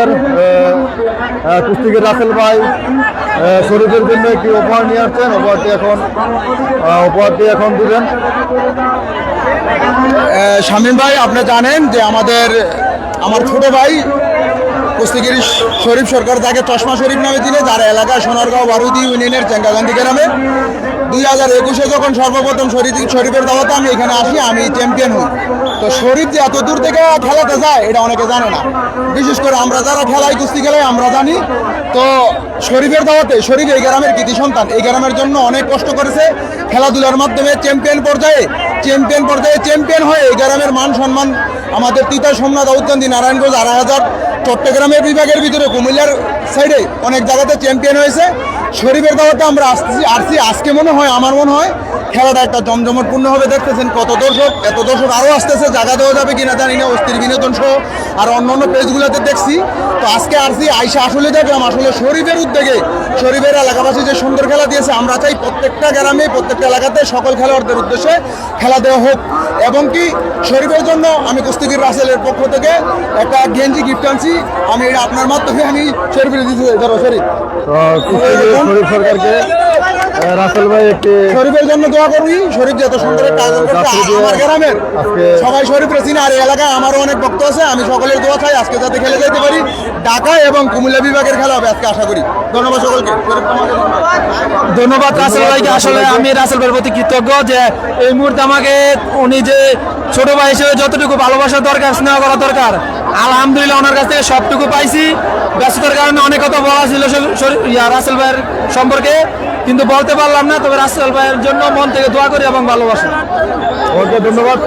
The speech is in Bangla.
আমাদের কুস্তিগির রাসেল ভাই শরীফের জন্য একটি উপহার নিয়ে আসছেন। উপহারটি এখন উপহারটি এখন দিবেন। শামীম ভাই, আপনি জানেন যে আমাদের, আমার ছোট ভাই কুস্তিগির শরীফ সরকার তাকে চশমা শরীফ নামে চিনে, যার এলাকা সোনারগাঁও বারুদি ইউনিয়নের চেঙ্গাগান্ধী গ্রামে। দুই হাজার একুশে যখন সর্বপ্রথম শরীফ শরীফের দাওয়াতে আমি এখানে আসি, আমি চ্যাম্পিয়ন হই। তো শরীফ যে এত দূর থেকে খেলাতে যায়, এটা অনেকে জানে না। বিশেষ করে আমরা যারা খেলাই কুস্তি খেলাই আমরা জানি। তো শরীফের দাওয়াতে, শরীফ এই গ্রামের কৃতি সন্তান। এই গ্রামের জন্য অনেক কষ্ট করেছে। খেলাধুলার মাধ্যমে চ্যাম্পিয়ন পর্যায়ে চ্যাম্পিয়ন পর্যায়ে চ্যাম্পিয়ন হয়ে এই গ্রামের মান সম্মান আমাদের তিতা সোমনাথ উদ্যান্তি নারায়ণগঞ্জ, আড়াই হাজার, চট্টগ্রামের বিভাগের ভিতরে কুমিল্লার সাইডে অনেক জায়গাতে চ্যাম্পিয়ন হয়েছে। শরীফের দাওয়াতে আমরা আসছি আসছি। আজকে মনে হয়, আমার মনে হয় খেলাটা একটা জমজমটপূর্ণ হবে। দেখতেছেন কত দর্শক, এত দর্শক আরও আসতেছে, জায়গা দেওয়া যাবে কিনা জানি না, অস্থির বিনোদন সহ। আর অন্য অন্য পেজগুলোতে দেখছি। তো আজকে আসছি আইসা আসলে দেখলাম, আসলে শরীফের উদ্যোগে, শরীফের এলাকাবাসী যে সুন্দর খেলা দিয়েছে, আমরা চাই প্রত্যেকটা গ্রামে, প্রত্যেকটা এলাকাতে সকল খেলোয়াড়দের উদ্দেশ্যে খেলা দেওয়া হোক। এবং কি শরীফের জন্য আমি কুস্তিগির রাসেলের পক্ষ থেকে একটা গেঞ্জি গিফট আনছি। আমি এটা আপনার মাধ্যমে আমি শরীফের দিতে ধরো, শরীফ। শরীফ সরকারকে রাসেল ভাই একটি শরীফের জন্য দোয়া করবি। শরীফ যে এত সুন্দর একটা আয়োজন করছে আমার গ্রামের। সবাই শরীফ চিনে আর এলাকায় আমারও অনেক ভক্ত আছে আমি সকলের দোয়া চাই আজকে যাতে খেলে যেতে পারি। ঢাকা এবং কুমিল্লা বিভাগের খেলা হবে আজকে আশা করি। ধন্যবাদ সকলকে। ধন্যবাদ। ধন্যবাদ রাসেল ভাইকে। আসলে আমি রাসেল ভাইয়ের প্রতি কৃতজ্ঞ যে এই মুহূর্তে আমাকে উনি যে ছোট ভাই হিসেবে যতটুকু ভালোবাসা দরকার স্নেহ করা দরকার আলহামদুলিল্লাহ ওনার কাছ থেকে সবটুকু পাইছি। ব্যস্ততার কারণে অনেক কথা বলা ছিল রাসেল ভাইয়ের সম্পর্কে। কিন্তু বলতে পারলাম না, তবে রাসেল ভাইয়ের জন্য মন থেকে দোয়া করি এবং ভালোবাসা। ওকে, ধন্যবাদ।